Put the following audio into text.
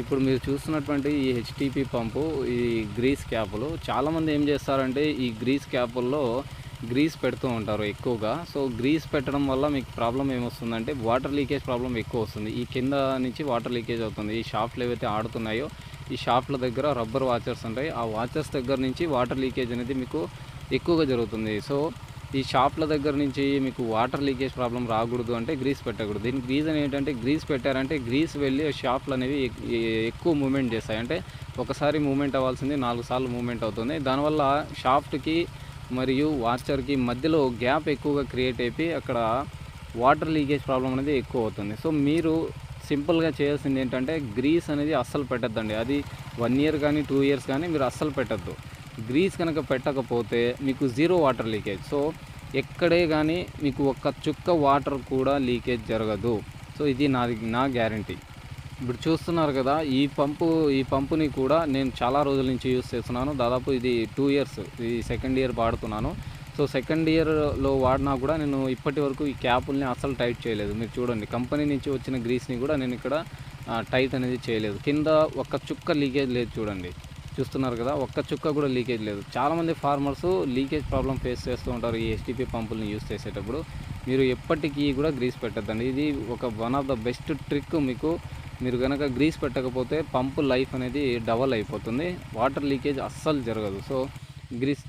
ఇప్పుడు మీరు చూస్తున్నటువంటి ఈ హెచ్టిపి పంపు ఈ గ్రీస్ క్యాపులు చాలామంది ఏం చేస్తారంటే ఈ గ్రీస్ క్యాపుల్లో గ్రీస్ పెడుతూ ఉంటారు ఎక్కువగా. సో గ్రీస్ పెట్టడం వల్ల మీకు ప్రాబ్లం ఏమొస్తుందంటే వాటర్ లీకేజ్ ప్రాబ్లం ఎక్కువ వస్తుంది ఈ కింద నుంచి వాటర్ లీకేజ్ అవుతుంది. ఈ షాఫ్ట్లు ఏవైతే ఆడుతున్నాయో ఈ షాఫ్ట్ల దగ్గర రబ్బర్ వాచర్స్ ఉంటాయి. ఆ వాచర్స్ దగ్గర నుంచి వాటర్ లీకేజ్ అనేది మీకు ఎక్కువగా జరుగుతుంది. సో ఈ షాప్ల దగ్గర నుంచి మీకు వాటర్ లీకేజ్ ప్రాబ్లం రాకూడదు అంటే గ్రీస్ పెట్టకూడదు. దీనికి రీజన్ ఏంటంటే గ్రీస్ పెట్టారంటే గ్రీస్ వెళ్ళి షాప్లు అనేవి ఎక్- ఎక్కువ మూమెంట్ చేస్తాయి. అంటే ఒకసారి మూమెంట్ అవ్వాల్సింది నాలుగు సార్లు మూమెంట్ అవుతుంది. దానివల్ల షాఫ్ట్కి మరియు వాచర్కి మధ్యలో గ్యాప్ ఎక్కువగా క్రియేట్ అయిపోయి అక్కడ వాటర్ లీకేజ్ ప్రాబ్లం అనేది ఎక్కువ అవుతుంది. సో మీరు సింపుల్గా చేయాల్సింది ఏంటంటే గ్రీస్ అనేది అస్సలు పెట్టద్దండి. అది వన్ ఇయర్ కానీ టూ ఇయర్స్ కానీ మీరు అస్సలు పెట్టద్దు. గ్రీస్ కనుక పెట్టకపోతే మీకు జీరో వాటర్ లీకేజ్. సో ఎక్కడే కానీ మీకు ఒక్క చుక్క వాటర్ కూడా లీకేజ్ జరగదు. సో ఇది నాది నా గ్యారంటీ. ఇప్పుడు చూస్తున్నారు కదా ఈ పంపు ఈ పంపుని కూడా నేను చాలా రోజుల నుంచి యూస్ చేస్తున్నాను. దాదాపు ఇది టూ ఇయర్స్ ఇది సెకండ్ ఇయర్ వాడుతున్నాను. సో సెకండ్ ఇయర్లో వాడినా కూడా నేను ఇప్పటి వరకు ఈ క్యాపుల్ని అస్సలు టైట్ చేయలేదు. మీరు చూడండి కంపెనీ నుంచి వచ్చిన గ్రీస్ని కూడా నేను ఇక్కడ టైట్ అనేది చేయలేదు. కింద ఒక్క చుక్క లీకేజ్ లేదు చూడండి. చూస్తున్నారు కదా ఒక్క చుక్క కూడా లీకేజ్ లేదు. చాలామంది ఫార్మర్స్ లీకేజ్ ప్రాబ్లం ఫేస్ చేస్తూ ఉంటారు ఈ ఎస్టీపీ పంపుల్ని యూస్ చేసేటప్పుడు. మీరు ఎప్పటికీ కూడా గ్రీస్ పెట్టద్దండి. ఇది ఒక one of the best trick మీకు. మీరు కనుక గ్రీస్ పెట్టకపోతే పంపు లైఫ్ అనేది డబల్ అయిపోతుంది. వాటర్ లీకేజ్ అస్సలు జరగదు. So grace